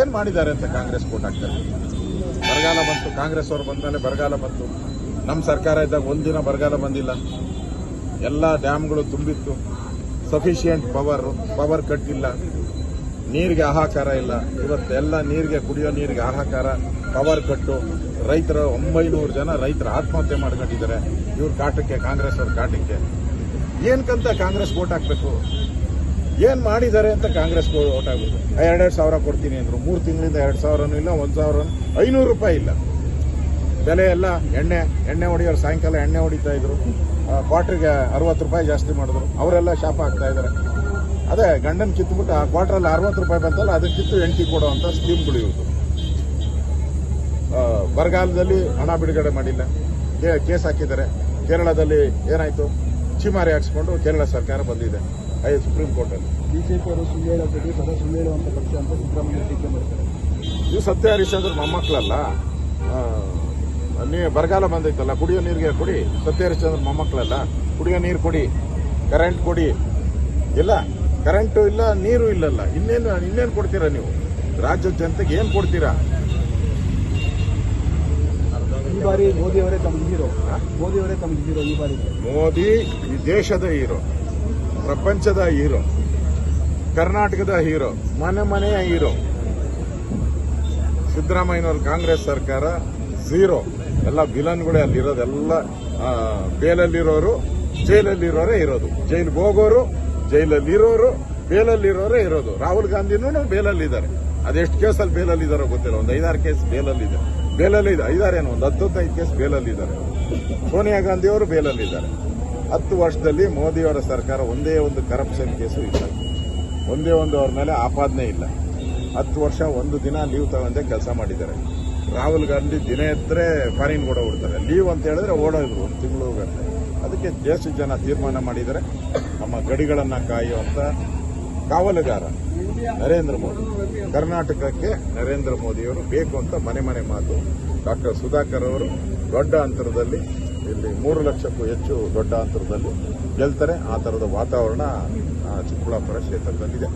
ಏನ್ ಮಾಡಿದ್ದಾರೆ ಅಂತ ಕಾಂಗ್ರೆಸ್ ಕೋಟ್ ಹಾಕ್ತಾರೆ ಬರಗಾಲ ಬಂತು, ಕಾಂಗ್ರೆಸ್ ಅವರು ಬಂದ್ಮೇಲೆ ಬರಗಾಲ ಬಂತು. ನಮ್ಮ ಸರ್ಕಾರ ಇದ್ದಾಗ ಒಂದಿನ ಬರಗಾಲ ಬಂದಿಲ್ಲ. ಎಲ್ಲ ಡ್ಯಾಮ್ಗಳು ತುಂಬಿತ್ತು. ಸಫಿಷಿಯೆಂಟ್ ಪವರ್ ಪವರ್ ಕಟ್ ಇಲ್ಲ ನೀರಿಗೆ ಹಾಹಾಕಾರ ಇಲ್ಲ. ಇವತ್ತೆಲ್ಲ ನೀರಿಗೆ ಕುಡಿಯೋ ನೀರಿಗೆ ಹಾಹಾಕಾರ ಪವರ್ ಕಟ್ಟು. ರೈತರ ಒಂಬೈನೂರು ಜನ ರೈತರ ಆತ್ಮಹತ್ಯೆ ಮಾಡ್ಕೊಂಡಿದ್ದಾರೆ. ಇವ್ರ ಕಾಟಕ್ಕೆ, ಕಾಂಗ್ರೆಸ್ ಅವ್ರ ಕಾಟಕ್ಕೆ. ಏನಕ್ಕಂತ ಕಾಂಗ್ರೆಸ್ ವೋಟ್ ಹಾಕ್ಬೇಕು? ಏನ್ ಮಾಡಿದ್ದಾರೆ ಅಂತ ಕಾಂಗ್ರೆಸ್ ಓಟ್ ಹಾಕ್ಬೇಕು ಎರಡೆರಡು ಸಾವಿರ ಕೊಡ್ತೀನಿ ಅಂದ್ರು. ಮೂರ್ ತಿಂಗಳಿಂದ ಎರಡ್ ಸಾವಿರನೂ ಇಲ್ಲ, ಒಂದು ಸಾವಿರ ಐನೂರು ರೂಪಾಯಿ ಇಲ್ಲ. ಬೆಲೆ ಎಲ್ಲ ಎಣ್ಣೆ ಎಣ್ಣೆ ಹೊಡಿಯೋರು ಸಾಯಂಕಾಲ ಎಣ್ಣೆ ಹೊಡಿತಾ ಇದ್ರು. ಕ್ವಾರ್ಟರ್ಗೆ ಅರವತ್ತು ರೂಪಾಯಿ ಜಾಸ್ತಿ ಮಾಡಿದ್ರು. ಅವರೆಲ್ಲ ಶಾಪ ಆಗ್ತಾ ಇದ್ದಾರೆ. ಅದೇ, ಗಂಡನ ಕಿತ್ಬಿಟ್ಟು ಆ ಕ್ವಾರ್ಟ್ರಲ್ಲಿ ಅರವತ್ತು ರೂಪಾಯಿ ಬಂತಲ್ಲ, ಅದಕ್ಕೆ ಕಿತ್ತು ಎಂಟಿ ಕೊಡುವಂತ ಸ್ಕೀಮ್ಗಳು ಆ, ಬರಗಾಲದಲ್ಲಿ ಹಣ ಬಿಡುಗಡೆ ಮಾಡಿಲ್ಲ. ಕೇಸ್ ಹಾಕಿದ್ದಾರೆ. ಕೇರಳದಲ್ಲಿ ಏನಾಯ್ತು? ಚಿಮಾರಿ ಹಾಕ್ಸ್ಕೊಂಡು ಕೇರಳ ಸರ್ಕಾರ ಬಂದಿದೆ. ಐ ಸುಪ್ರೀಂ ಕೋರ್ಟಲ್ಲಿ ಬಿಜೆಪಿ ಅವರು ಸುಳ್ಳು ಹೇಳೋದು ಸದಾ ಸುಳ್ಳು ಹೇಳುವಂತ ಪಕ್ಷ ಅಂತ ಸಿದ್ದರಾಮಯ್ಯ ಟೀಕೆ ಮಾಡ್ತಾರೆ ಇದು ಸತ್ಯ ಹರಿಶ್ಚಂದ್ರ ಮೊಮ್ಮಕ್ಕಳಲ್ಲ. ನೀವು ನೀ ಬರಗಾಲ ಬಂದೈತಲ್ಲ ಕುಡಿಯೋ ನೀರಿಗೆ ಕೊಡಿ. ಸತ್ಯ ಹರಿಶ್ಚಂದ್ರ ಮೊಮ್ಮಕ್ಕಳಲ್ಲ. ಕುಡಿಯೋ ನೀರು ಕೊಡಿ ಕರೆಂಟ್ ಕೊಡಿ. ಇಲ್ಲ ಕರೆಂಟು ಇಲ್ಲ ನೀರು ಇಲ್ಲಲ್ಲ. ಇನ್ನೇನು ಇನ್ನೇನು ಕೊಡ್ತೀರಾ ನೀವು? ರಾಜ್ಯದ ಜನತೆಗೆ ಏನು ಕೊಡ್ತೀರಾ? ಈ ಬಾರಿ ಮೋದಿ ಅವರೇ ತಮ್ಮ ಹೀರೋ. ಮೋದಿ ಅವರೇ ತಮ್ಮ ಹೀರೋ ಈ ಬಾರಿ. ಮೋದಿ ಈ ದೇಶದ ಹೀರೋ. ಪ್ರಪಂಚದ ಹೀರೋ, ಕರ್ನಾಟಕದ ಹೀರೋ, ಮನೆ ಮನೆಯ ಹೀರೋ. ಸಿದ್ದರಾಮಯ್ಯನವ್ರ ಕಾಂಗ್ರೆಸ್ ಸರ್ಕಾರ, ಝೀರೋ. ಎಲ್ಲ ವಿಲನ್ಗಳೇ ಅಲ್ಲಿರೋದೆಲ್ಲ ಬೇಲಲ್ಲಿರೋರು ಜೈಲಲ್ಲಿರೋರೇ ಇರೋದು. ಜೈಲಿಗೆ ಹೋಗೋರು ಜೈಲಲ್ಲಿರೋರು ಬೇಲಲ್ಲಿರೋರೇ ಇರೋದು. ರಾಹುಲ್ ಗಾಂಧಿನೂ ಬೇಲಲ್ಲಿದ್ದಾರೆ. ಅದೆಷ್ಟು ಕೇಸಲ್ಲಿ ಬೇಲಲ್ಲಿದ್ದಾರೋ ಗೊತ್ತಿಲ್ಲ. ಒಂದು ಐದಾರು ಕೇಸ್ ಬೇಲಲ್ಲಿದೆ. ಬೇಲಲ್ಲಿದೆ. ಐದಾರೇನು? ಒಂದು ಹತ್ತು ಹದಿನೈದು ಕೇಸ್ ಬೇಲಲ್ಲಿದ್ದಾರೆ. ಸೋನಿಯಾ ಗಾಂಧಿಯವರು ಬೇಲಲ್ಲಿದ್ದಾರೆ. ಹತ್ತು ವರ್ಷದಲ್ಲಿ ಮೋದಿಯವರ ಸರ್ಕಾರ ಒಂದೇ ಒಂದು ಕರಪ್ಷನ್ ಕೇಸು ಇಲ್ಲ. ಒಂದೇ ಒಂದು ಅವ್ರ ಮೇಲೆ ಆಪಾದನೆ ಇಲ್ಲ. ಹತ್ತು ವರ್ಷ ಒಂದು ದಿನ ಲೀವ್ ತಗೊಂಡೆ ಕೆಲಸ ಮಾಡಿದ್ದಾರೆ. ರಾಹುಲ್ ಗಾಂಧಿ ದಿನ ಎತ್ತರೆ ಫಾರಿನ್ ಕೂಡ ಓಡ್ತಾರೆ ಲೀವ್ ಅಂತ ಹೇಳಿದ್ರೆ ಓಡೋದ್ರು ಒಂದು ತಿಂಗಳು ಗಂಟೆ ಅದಕ್ಕೆ ಜಾಸ್ತಿ ಜನ ತೀರ್ಮಾನ ಮಾಡಿದರೆ ನಮ್ಮ ಗಡಿಗಳನ್ನು ಕಾಯುವಂಥ ಕಾವಲುಗಾರ ನರೇಂದ್ರ ಮೋದಿ. ಕರ್ನಾಟಕಕ್ಕೆ ನರೇಂದ್ರ ಮೋದಿಯವರು ಬೇಕು ಅಂತ ಮನೆ ಮನೆ ಮಾತು. ಡಾಕ್ಟರ್ ಸುಧಾಕರ್ ಅವರು ದೊಡ್ಡ ಅಂತರದಲ್ಲಿ ಇಲ್ಲಿ ಮೂರು ಲಕ್ಷಕ್ಕೂ ಹೆಚ್ಚು ದೊಡ್ಡ ಅಂತರದಲ್ಲಿ ಗೆಲ್ತಾರೆ. ಆ ಥರದ ವಾತಾವರಣ ಚಿಕ್ಕಬಳ್ಳಾಪುರ ಕ್ಷೇತ್ರದಲ್ಲಿದೆ.